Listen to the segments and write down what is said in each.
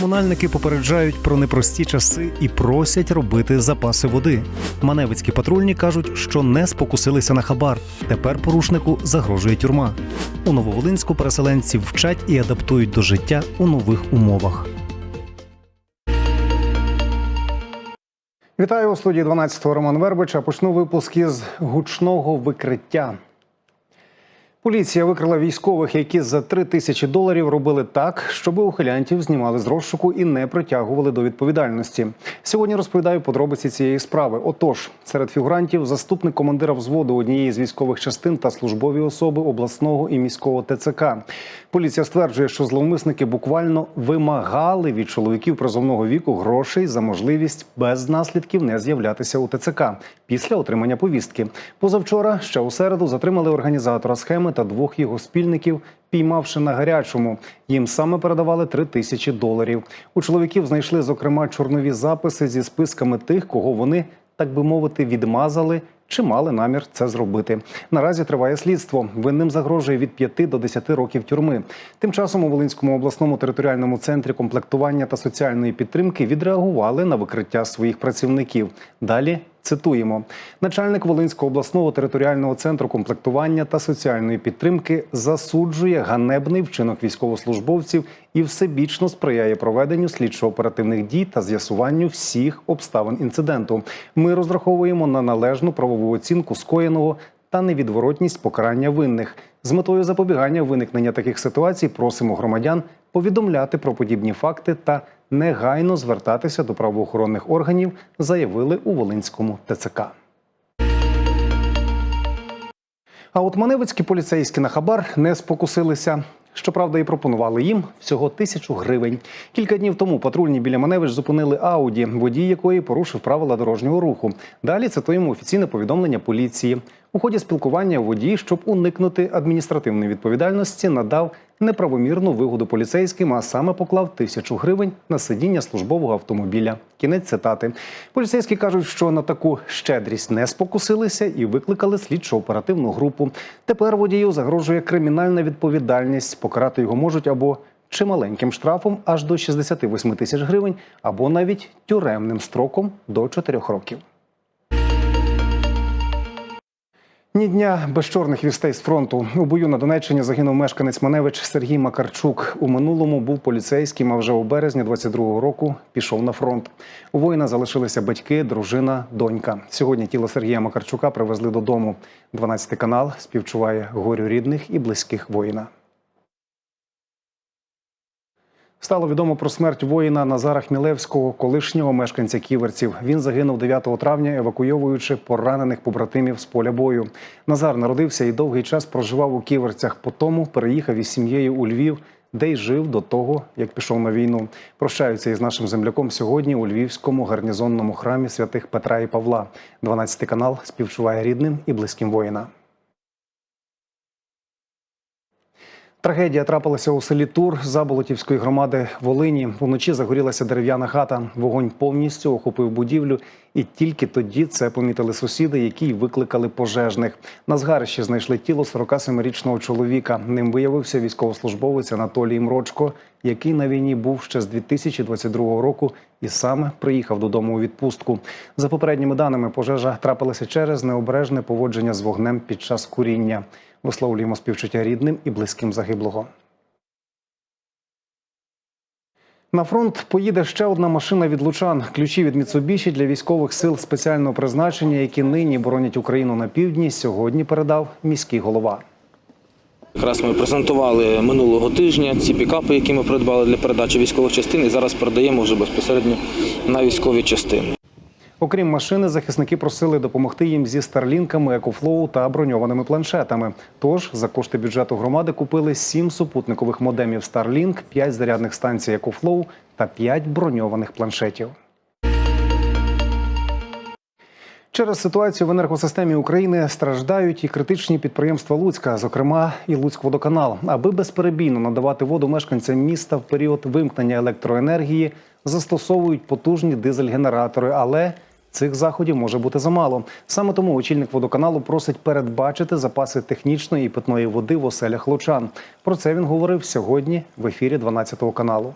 Комунальники попереджають про непрості часи і просять робити запаси води. Маневицькі патрульні кажуть, що не спокусилися на хабар. Тепер порушнику загрожує тюрма. У Нововолинську переселенців вчать і адаптують до життя у нових умовах. Вітаю у студії 12-го Роман Вербич. А Почну випуск із гучного викриття. Поліція викрила військових, які за 3 тисячі доларів робили так, щоб ухилянтів знімали з розшуку і не притягували до відповідальності. Сьогодні розповідаю подробиці цієї справи. Отож, серед фігурантів заступник командира взводу однієї з військових частин та службові особи обласного і міського ТЦК. Поліція стверджує, що зловмисники буквально вимагали від чоловіків призовного віку грошей за можливість без наслідків не з'являтися у ТЦК після отримання повістки. Позавчора ще у середу затримали організатора схеми та двох його спільників, піймавши на гарячому. Їм саме передавали три тисячі доларів. У чоловіків знайшли зокрема чорнові записи зі списками тих, кого вони так би мовити відмазали. Чи мали намір це зробити? Наразі триває слідство. Винним загрожує від 5 до 10 років тюрми. Тим часом у Волинському обласному територіальному центрі комплектування та соціальної підтримки відреагували на викриття своїх працівників. Далі цитуємо: начальник Волинського обласного територіального центру комплектування та соціальної підтримки засуджує ганебний вчинок військовослужбовців і всебічно сприяє проведенню слідчо-оперативних дій та з'ясуванню всіх обставин інциденту. Ми розраховуємо на належну правову оцінку скоєного та невідворотність покарання винних. З метою запобігання виникнення таких ситуацій просимо громадян повідомляти про подібні факти та негайно звертатися до правоохоронних органів, заявили у Волинському ТЦК. А от маневицькі поліцейські на хабар не спокусилися. Щоправда, і пропонували їм всього тисячу гривень. Кілька днів тому патрульні біля Маневич зупинили Ауді, водій якої порушив правила дорожнього руху. Далі цитуємо офіційне повідомлення поліції. У ході спілкування водій, щоб уникнути адміністративної відповідальності, надав неправомірну вигоду поліцейським, а саме поклав тисячу гривень на сидіння службового автомобіля. Кінець цитати. Поліцейські кажуть, що на таку щедрість не спокусилися і викликали слідчо-оперативну групу. Тепер водію загрожує кримінальна відповідальність. Покарати його можуть або чималеньким штрафом аж до 68 тисяч гривень, або навіть тюремним строком до 4 років. Ні дня без чорних вістей з фронту. У бою на Донеччині загинув мешканець Маневич Сергій Макарчук. У минулому був поліцейським, а вже у березні 22-го року пішов на фронт. У воїна залишилися батьки, дружина, донька. Сьогодні тіло Сергія Макарчука привезли додому. 12 канал співчуває горю рідних і близьких воїна. Стало відомо про смерть воїна Назара Хмілевського, колишнього мешканця ківерців. Він загинув 9 травня, евакуйовуючи поранених побратимів з поля бою. Назар народився і довгий час проживав у ківерцях. Потому переїхав із сім'єю у Львів, де й жив до того, як пішов на війну. Прощаються із нашим земляком сьогодні у Львівському гарнізонному храмі святих Петра і Павла. 12 канал співчуває рідним і близьким воїна. Трагедія трапилася у селі Тур Заболотівської громади Волині. Вночі загорілася дерев'яна хата. Вогонь повністю охопив будівлю, і тільки тоді це помітили сусіди, які й викликали пожежних. На згарищі знайшли тіло 47-річного чоловіка. Ним виявився військовослужбовець Анатолій Мрочко, який на війні був ще з 2022 року і саме приїхав додому у відпустку. За попередніми даними, пожежа трапилася через необережне поводження з вогнем під час куріння. Висловлюємо співчуття рідним і близьким загиблого. На фронт поїде ще одна машина від лучан. Ключі від Міцубіші для військових сил спеціального призначення, які нині боронять Україну на півдні. Сьогодні передав міський голова. Якраз ми презентували минулого тижня ці пікапи, які ми придбали для передачі військових частин, і зараз передаємо вже безпосередньо на військові частини. Окрім машини, захисники просили допомогти їм зі старлінками, екофлоу та броньованими планшетами. Тож за кошти бюджету громади купили сім супутникових модемів Starlink, 5 зарядних станцій екофлоу та 5 броньованих планшетів. Через ситуацію в енергосистемі України страждають і критичні підприємства Луцька, зокрема і Луцькводоканал. Аби безперебійно надавати воду мешканцям міста в період вимкнення електроенергії, застосовують потужні дизель-генератори, але цих заходів може бути замало. Саме тому очільник водоканалу просить передбачити запаси технічної і питної води в оселях лучан. Про це він говорив сьогодні в ефірі 12 каналу.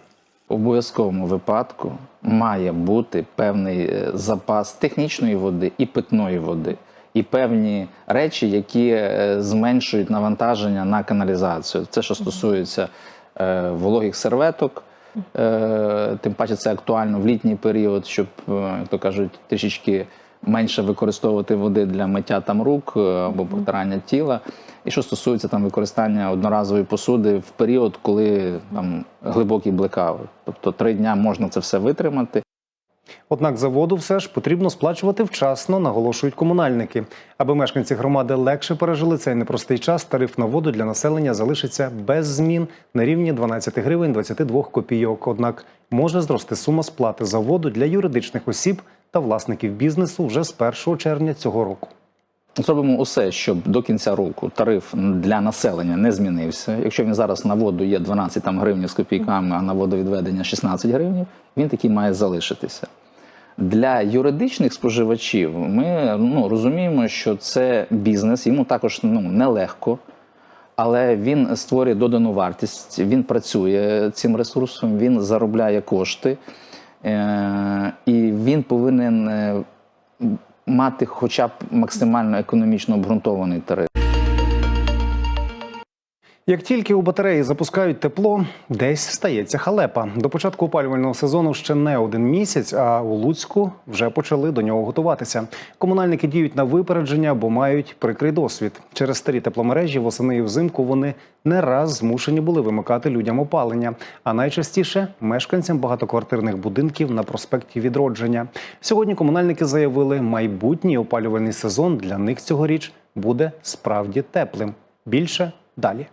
В обов'язковому випадку має бути певний е, запас технічної води і питної води, і певні речі, які е, зменшують навантаження на каналізацію. Це що стосується е, вологих серветок. Е, Тим паче це актуально в літній період, щоб, е, як то кажуть, трішечки менше використовувати води для миття там рук е, або протирання тіла. І що стосується там використання одноразової посуди в період, коли там глибокий блекаут. Тобто три дня можна це все витримати. Однак за воду все ж потрібно сплачувати вчасно, наголошують комунальники. Аби мешканці громади легше пережили цей непростий час, тариф на воду для населення залишиться без змін на рівні 12 гривень 22 копійок. Однак може зрости сума сплати за воду для юридичних осіб та власників бізнесу вже з 1 червня цього року. Зробимо усе, щоб до кінця року тариф для населення не змінився. Якщо він зараз на воду є 12 там, гривень з копійками, а на водовідведення 16 гривень, він такий має залишитися. Для юридичних споживачів ми ну, розуміємо, що це бізнес, йому також ну, нелегко, але він створює додану вартість, він працює цим ресурсом, він заробляє кошти, е- і він повинен е, мати хоча б максимально економічно обґрунтований тариф. Як тільки у батареї запускають тепло, десь стається халепа. До початку опалювального сезону ще не один місяць, а у Луцьку вже почали до нього готуватися. Комунальники діють на випередження, бо мають прикрий досвід. Через старі тепломережі восени і взимку вони не раз змушені були вимикати людям опалення, а найчастіше мешканцям багатоквартирних будинків на проспекті Відродження. Сьогодні комунальники заявили, майбутній опалювальний сезон для них цьогоріч буде справді теплим. Більше далі.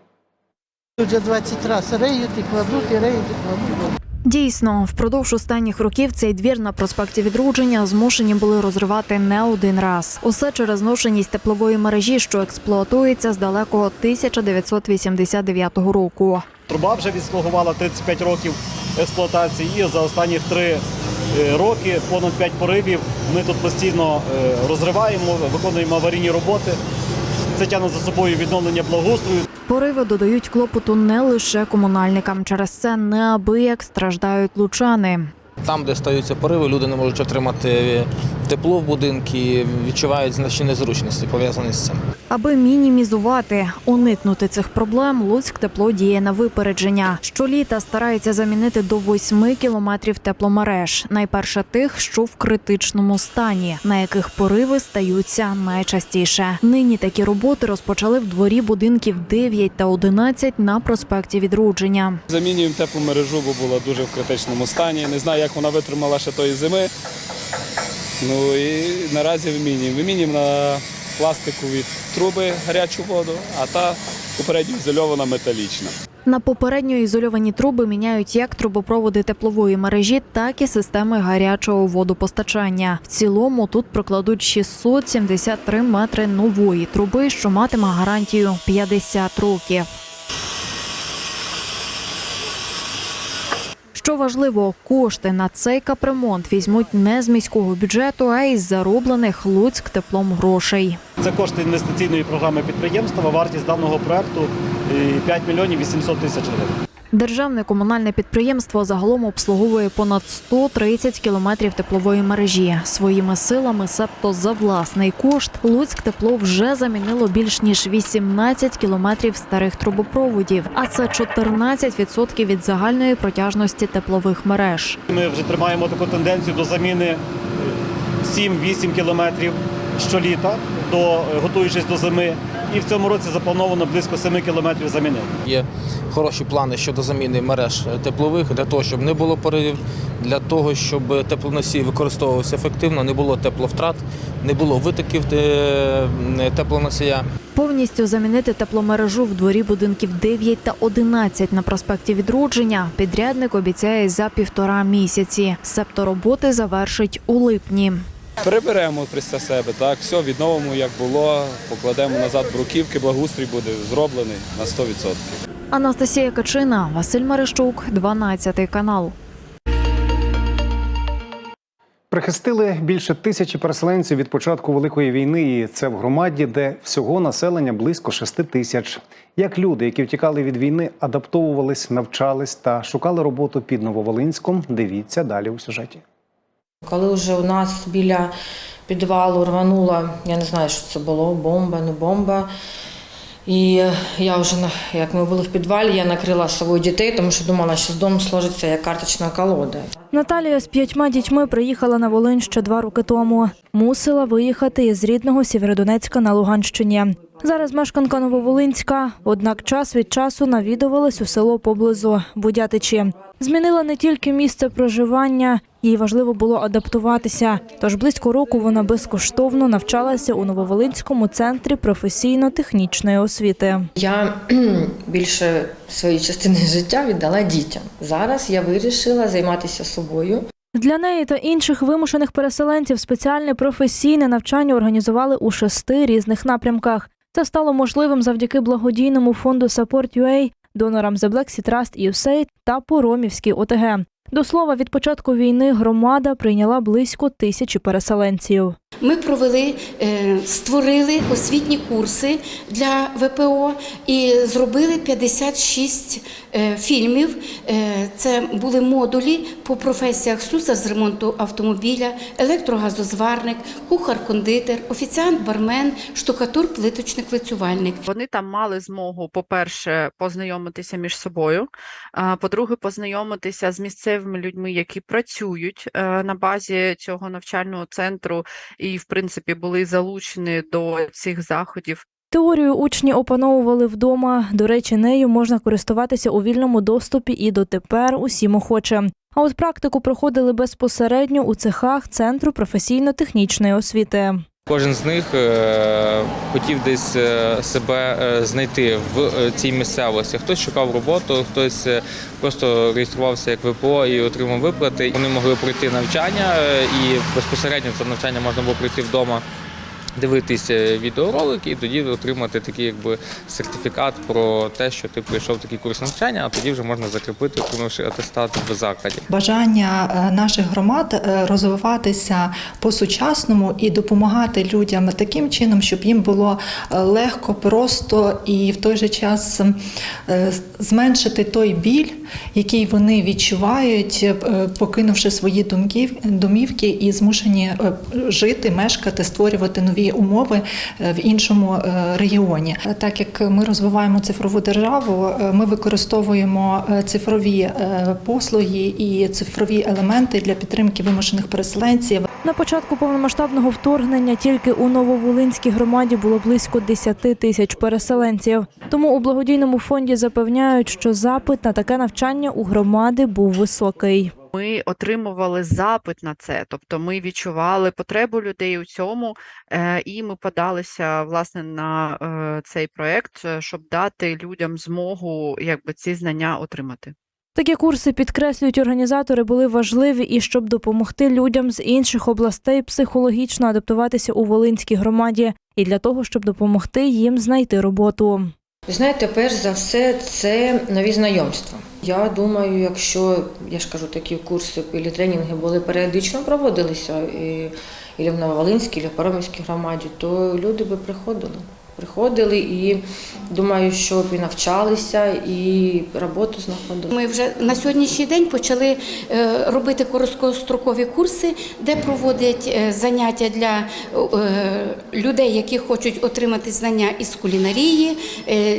Вже 20 разів реють і кладуть, і реють, і кладуть. Дійсно, впродовж останніх років цей двір на проспекті відродження змушені були розривати не один раз. Усе через зношеність теплової мережі, що експлуатується з далекого 1989 року. Труба вже відслугувала 35 років експлуатації, і за останні три е, роки, понад 5 поривів, ми тут постійно е, розриваємо, виконуємо аварійні роботи. Це тягне за собою відновлення благоустрою. Пориви додають клопоту не лише комунальникам. Через це неабияк страждають лучани. Там, де стаються пориви, люди не можуть отримати тепло в будинку, відчувають значні незручності пов'язані з цим. Аби мінімізувати, уникнути цих проблем, Луцьк тепло діє на випередження. Щоліта старається замінити до 8 кілометрів тепломереж. Найперше тих, що в критичному стані, на яких пориви стаються найчастіше. Нині такі роботи розпочали в дворі будинків 9 та 11 на проспекті Відродження. Замінюємо теплу мережу, бо була дуже в критичному стані. Не знаю, як вона витримала ще тої зими. Ну і наразі вимінюємо. Вимінюємо на пластикові труби гарячу воду, а та попередньо ізольована металічна. На попередньо ізольовані труби міняють як трубопроводи теплової мережі, так і системи гарячого водопостачання. В цілому тут прокладуть 673 метри нової труби, що матиме гарантію 50 років. Що важливо, кошти на цей капремонт візьмуть не з міського бюджету, а із зароблених Луцьк теплом грошей. Це кошти інвестиційної програми підприємства. Вартість даного проекту е, 5 мільйонів 800 тисяч гривень. Державне комунальне підприємство загалом обслуговує понад 130 кілометрів теплової мережі. Своїми силами, себто за власний кошт, Луцьк тепло вже замінило більш ніж 18 кілометрів старих трубопроводів, а це 14% від загальної протяжності теплових мереж. Ми вже тримаємо таку тенденцію до заміни е, 7-8 кілометрів щоліта, до, готуючись до зими. І в цьому році заплановано близько 7 кілометрів замінити. Є хороші плани щодо заміни мереж теплових для того, щоб не було поривів, для того, щоб теплоносій використовувався ефективно, не було тепловтрат, не було витоків е, теплоносія. Повністю замінити тепломережу в дворі будинків 9 та 11 на проспекті Відродження підрядник обіцяє за півтора місяці. Себто роботи завершить у липні. Переберемо після себе, так, все відновимо, як було, покладемо назад бруківки, благоустрій буде зроблений на 100%. Анастасія Качина, Василь Марищук, 12 канал. Прихистили більше тисячі переселенців від початку великої війни, і це в громаді, де всього населення близько шести тисяч. Як люди, які втікали від війни, адаптовувались, навчались та шукали роботу під Нововолинськом, дивіться далі у сюжеті. Коли вже у нас біля підвалу рванула, я не знаю, що це було, бомба, не бомба. І я вже, як ми були в підвалі, я накрила з собою дітей, тому що думала, що з дому сложиться як карточна колода. Наталія з п'ятьма дітьми приїхала на Волинь ще два роки тому. Мусила виїхати із рідного Сєвєродонецька на Луганщині. Зараз мешканка Нововолинська, однак час від часу навідувалась у село поблизу Будятичі. Змінила не тільки місце проживання, їй важливо було адаптуватися. Тож близько року вона безкоштовно навчалася у Нововолинському центрі професійно-технічної освіти. Я більше своєї частини життя віддала дітям. Зараз я вирішила займатися собою. Для неї та інших вимушених переселенців спеціальне професійне навчання організували у шести різних напрямках. Це стало можливим завдяки благодійному фонду Support.ua, донорам The Black Sea Trust USAID та Поромівській ОТГ. До слова, від початку війни громада прийняла близько тисячі переселенців. Ми провели, е, створили освітні курси для ВПО і зробили 56 е, фільмів. Е, Це були модулі по професіях слюсар з ремонту автомобіля, електрогазозварник, кухар-кондитер, офіціант, бармен, штукатур, плиточник, лицювальник. Вони там мали змогу, по-перше, познайомитися між собою. По-друге, познайомитися з місцевими людьми, які працюють на базі цього навчального центру, і, в принципі, були залучені до цих заходів. Теорію учні опановували вдома. До речі, нею можна користуватися у вільному доступі і дотепер усім охоче. А от практику проходили безпосередньо у цехах Центру професійно-технічної освіти. Кожен з них е, хотів десь е, себе е, знайти в цій місцевості. Хтось шукав роботу, хтось просто реєструвався як ВПО і отримав виплати. Вони могли пройти навчання, і безпосередньо це навчання можна було пройти вдома. Дивитися відеоролики і тоді отримати такий якби сертифікат про те, що ти пройшов такий курс навчання, а тоді вже можна закріпити, отримавши атестат в закладі. Бажання е, наших громад е, розвиватися по-сучасному і допомагати людям таким чином, щоб їм було е, легко, просто і в той же час зменшити той біль, який вони відчувають, покинувши свої думки- домівки і змушені жити, мешкати, створювати нові умови е, в іншому е, регіоні. Так як ми розвиваємо цифрову державу, е, ми використовуємо цифрові послуги і цифрові елементи для підтримки вимушених переселенців. На початку повномасштабного вторгнення тільки у Нововолинській громаді було близько 10 тисяч переселенців. Тому у благодійному фонді запевняють, що запит на таке навчання у громади був високий. Ми отримували запит на це, тобто ми відчували потребу людей у цьому, е, і ми подалися власне на е, цей проект, е, щоб дати людям змогу якби ці знання отримати. Такі курси підкреслюють організатори, були важливі і щоб допомогти людям з інших областей психологічно адаптуватися у Волинській громаді, і для того, щоб допомогти їм знайти роботу. Ви Знаєте, перш за все, це нові знайомства. Я думаю, якщо я ж кажу, такі курси і тренінги були періодично проводилися і, і в Нововолинській, і в Паромівській громаді, то люди би приходили. Приходили і думаю, що і навчалися, і роботу знаходили. Ми вже на сьогоднішній день почали е, робити короткострокові курси, де проводять е, заняття для е, людей, які хочуть отримати знання із кулінарії,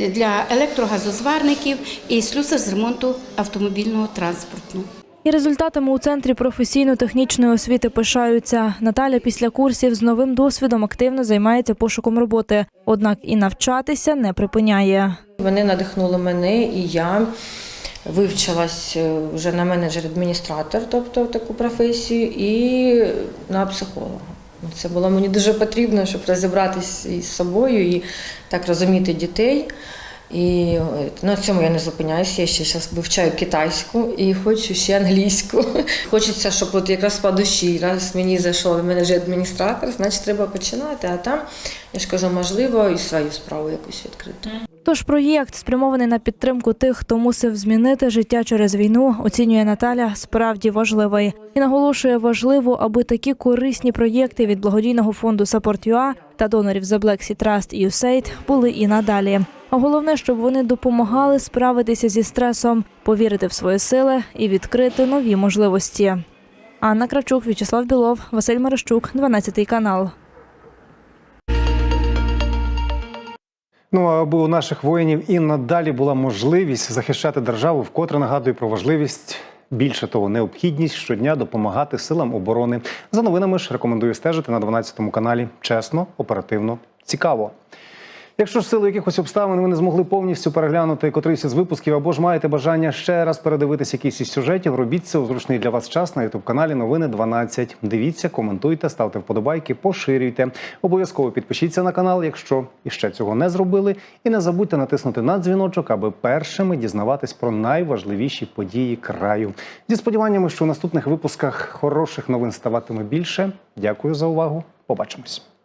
для електрогазозварників і слюсар з ремонту автомобільного транспорту. І результатами у центрі професійно-технічної освіти пишаються. Наталя після курсів з новим досвідом активно займається пошуком роботи, однак і навчатися не припиняє. Вони надихнули мене, і я вивчилась е, вже на менеджер-адміністратор, тобто таку професію, і на психолога. Це було мені дуже потрібно, щоб розібратися із собою і так розуміти дітей. І е, на цьому я не зупиняюся. Я ще зараз вивчаю китайську і хочу ще англійську. Хочеться, щоб от якраз по душі, раз мені зайшов, мене вже адміністратор, значить треба починати. А там, я ж кажу, можливо, і свою справу якусь відкрити. Тож проєкт, спрямований на підтримку тих, хто мусив змінити життя через війну, оцінює Наталя, справді важливий і наголошує важливо, аби такі корисні проєкти від благодійного фонду Support.ua та донорів The Black Sea Trust і USAID були і надалі. А головне, щоб вони допомагали справитися зі стресом, повірити в свої сили і відкрити нові можливості. Анна Кравчук, В'ячеслав Білов, Василь Мерещук, 12 канал. Ну аби у наших воїнів і надалі була можливість захищати державу, вкотре нагадую про важливість. Більше того, необхідність щодня допомагати силам оборони. За новинами ж рекомендую стежити на 12 каналі. Чесно, оперативно, цікаво. Якщо ж силу якихось обставин ви не змогли повністю переглянути котрийсь із випусків або ж маєте бажання ще раз передивитись якийсь із сюжетів, робіть це у зручний для вас час на ютуб каналі Новини 12. Дивіться, коментуйте, ставте вподобайки, поширюйте. Обов'язково підпишіться на канал, якщо іще цього не зробили. І не забудьте натиснути на дзвіночок, аби першими дізнаватись про найважливіші події краю. Зі сподіваннями, що у наступних випусках хороших новин ставатиме більше. Дякую за увагу. Побачимось.